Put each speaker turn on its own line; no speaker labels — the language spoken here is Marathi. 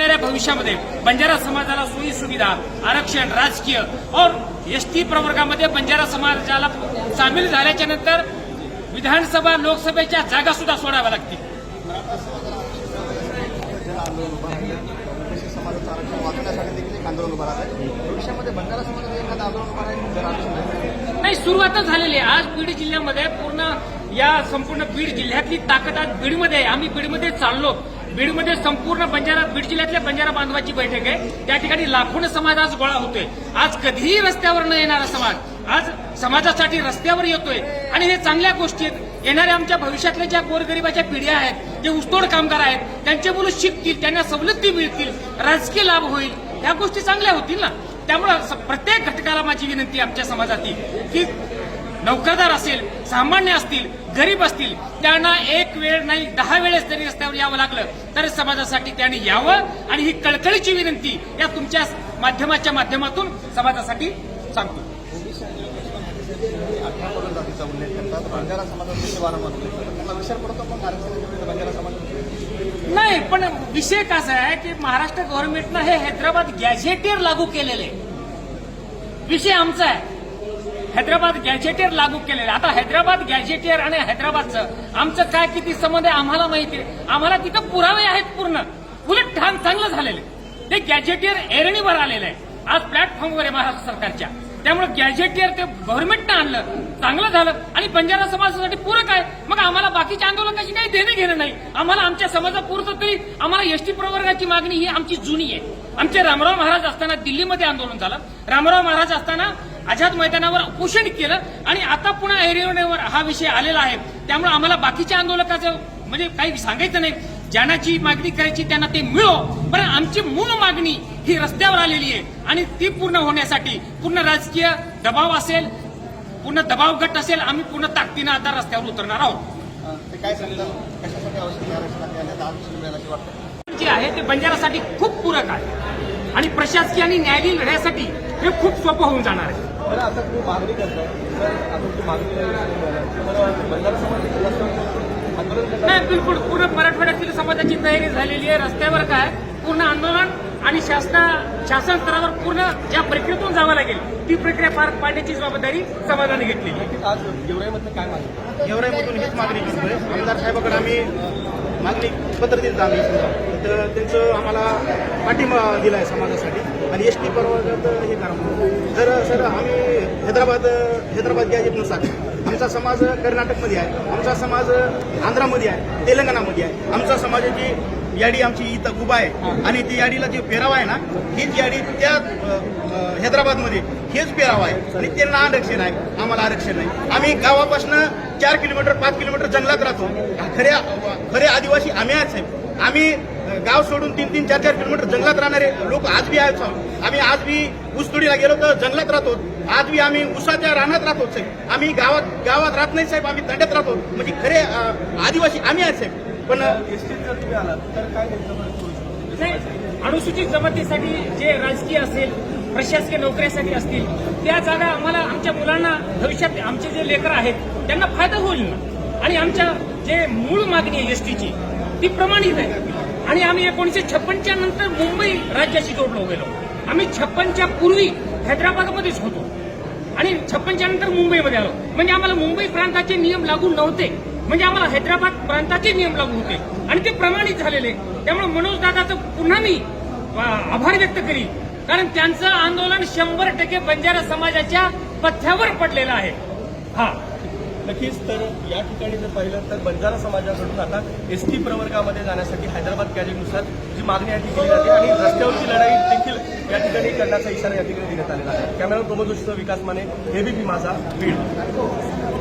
येणाऱ्या भविष्यामध्ये बंजारा समाजाला सोयी सुविधा आरक्षण राजकीय और एसटी प्रवर्गामध्ये बंजारा समाजाला सामील झाल्याच्यानंतर विधानसभा लोकसभेच्या जागा सुद्धा सोडाव्या लागतील. नाही सुरुवातच झालेली आहे. आज बीड जिल्ह्यामध्ये पूर्ण या संपूर्ण बीड जिल्ह्यातली ताकद आज बीडमध्ये आहे. आम्ही बीडमध्ये चाललो. बीडमध्ये संपूर्ण बंजारा बीड जिल्ह्यातल्या बंजारा बांधवाची बैठक आहे. त्या ठिकाणी लाखोने समाज आज गोळा होतोय. आज कधीही रस्त्यावर न येणारा समाज आज समाजासाठी रस्त्यावर येतोय. आणि हे चांगल्या गोष्टी आहेत. येणाऱ्या आमच्या भविष्यातल्या ज्या गोरगरिबाच्या पिढ्या आहेत जे ऊसतोड कामगार आहेत त्यांचे मुलं शिकतील त्यांना सवलती मिळतील राजकीय लाभ होईल या गोष्टी चांगल्या होतील ना? त्यामुळं स- प्रत्येक घटकाला माझी विनंती आमच्या समाजातील की नौकरदार असेल सामान्य असतील गरीब असतील त्यांना एक वेळ नाही दहा वेळेस जरी रस्त्यावर यावं लागलं तर समाजासाठी त्यांनी यावं आणि ही कळकळीची विनंती या तुमच्या माध्यमाच्या माध्यमातून समाजासाठी सांगतो नाही पण विषय कसा आहे की महाराष्ट्र गव्हर्नमेंटनं हे हैदराबाद गॅझेटियर लागू केलेले आहे. विषय आमचा आहे हैदराबाद गॅझेटियर लागू केलेलं आता हैदराबाद गॅझेटियर आणि हैदराबादचं आमचं काय किती संबंध आहे आम्हाला माहिती आहे. आम्हाला तिथं पुरावे आहेत पूर्ण. उलट ठाण चांगलं झालेलं आहे. ते गॅझेटियर एरणीवर आलेलं आहे. आज प्लॅटफॉर्मवर आहे महाराष्ट्र सरकारच्या. त्यामुळे गॅझेटियर ते गव्हर्नमेंटनं आणलं चांगलं झालं. आणि बंजारा समाजासाठी पूरक आहे मग आम्हाला बाकीच्या आंदोलकाची काही देणं घेणं नाही. आम्हाला आमच्या समाजापुरतं तरी आम्हाला एसटी प्रवर्गाची मागणी ही आमची जुनी आहे. आमचे रामराव महाराज असताना दिल्लीमध्ये आंदोलन झालं. रामराव महाराज असताना आझाद मैदानावर उपोषण केलं आणि आता पुन्हा एरिओनेवर हा विषय आलेला आहे. त्यामुळे आम्हाला बाकीच्या आंदोलकाचं म्हणजे काही सांगायचं नाही. ज्यांची मागणी करायची त्यांना ते मिळो. पण आमची मूळ मागणी ही रस्त्यावर आलेली आहे. आणि ती पूर्ण होण्यासाठी पूर्ण राजकीय दबाव असेल पूर्ण दबाव गट असेल आम्ही पूर्ण ताकदीनं आता रस्त्यावर उतरणार आहोत.
काय
जे आहे ते बंजारासाठी खूप पूरक आहे. आणि प्रशासकीय आणि न्यायालयीन लढ्यासाठी हे खूप सोपं होऊन जाणार आहे. नाही बिलकुल. पूर्ण मराठवाड्यातील समाजाची तयारी झालेली आहे. रस्त्यावर काय? पूर्ण आंदोलन आणि शासना शासन स्तरावर पूर्ण ज्या प्रक्रियेतून जावं लागेल ती प्रक्रिया पार पाडण्याची जबाबदारी समाजाने घेतलेली आहे.
आज गेवराईमधनं काय मागणी गेवराईमधून हीच मागणी करतोय आमदार साहेबाकडे आम्ही मागणी पत्र दिलं आम्ही. तर त्यांचं आम्हाला पाठिंबा दिला आहे समाजासाठी. आणि एस टी परवान्यात हे करा तर सर आम्ही हैदराबाद हैदराबाद गॅजेटनुसार आमचा समाज कर्नाटकमध्ये आहे. आमचा समाज आंध्रामध्ये आहे. तेलंगणामध्ये आहे. आमचा समाजाची याडी आमची इथं उभा आहे. आणि ती याडीला जे पेरावा आहे ना हीच याडी त्या हैदराबादमध्ये हेच पेरावा आहे. आणि त्यांना आरक्षण आहे. आम्हाला आरक्षण नाही. आम्ही गावापासून चार किलोमीटर पाच किलोमीटर जंगलात राहतो. खऱ्या खरे आदिवासी आम्ही आहेत साहेब आम्ही गाव सोडून तीन तीन चार चार किलोमीटर जंगलात राहणारे लोक आज बी आहेत. आम्ही आज बी ऊसतोडीला गेलो तर जंगलात राहतो. आज बी आम्ही उसाच्या रानात राहतो साहेब. आम्ही गावात गावात राहत नाही साहेब. आम्ही तंड्यात राहतो. म्हणजे खरे आदिवासी आम्ही आहेत साहेब. पण एसटीत जर तुम्ही आलात तर काय
नाही अनुसूचित जमातीसाठी जे राजकीय असेल प्रशासकीय नोकऱ्यासाठी असतील त्या जागा आम्हाला आमच्या मुलांना भविष्यात आमचे जे लेकर आहेत त्यांना फायदा होईल ना? आणि आमच्या जे मूळ मागणी आहे एसटीची ती प्रमाणित आहे. आणि आम्ही एकोणीसशे छप्पनच्या नंतर मुंबई राज्याशी जोडलो गेलो. आम्ही छप्पनच्या पूर्वी हैदराबादमध्येच होतो. आणि छप्पनच्या नंतर मुंबईमध्ये आलो. म्हणजे आम्हाला मुंबई प्रांताचे नियम लागू नव्हते. म्हणजे आम्हाला हैदराबाद प्रांताचे नियम लागू होते. आणि ते प्रमाणित झालेले. त्यामुळे मनोज दादाचं पुन्हा मी आभार व्यक्त करीन. कारण त्यांचं आंदोलन शंभर टक्के बंजारा समाजाच्या पथ्यावर पडलेलं आहे. हा.
नक्कीच तर या ठिकाणी जर पाहिलं तर बंजारा समाजाकडून आता एस टी प्रवर्गामध्ये जाण्यासाठी हैदराबाद गॅजेटनुसार जी मागणी आहे ती केली जाते आणि रस्त्यावरची लढाई देखील या ठिकाणी करण्याचा इशारा या ठिकाणी देण्यात आलेला आहे. Camera Pramod Vikas Mane ABP Majha Beed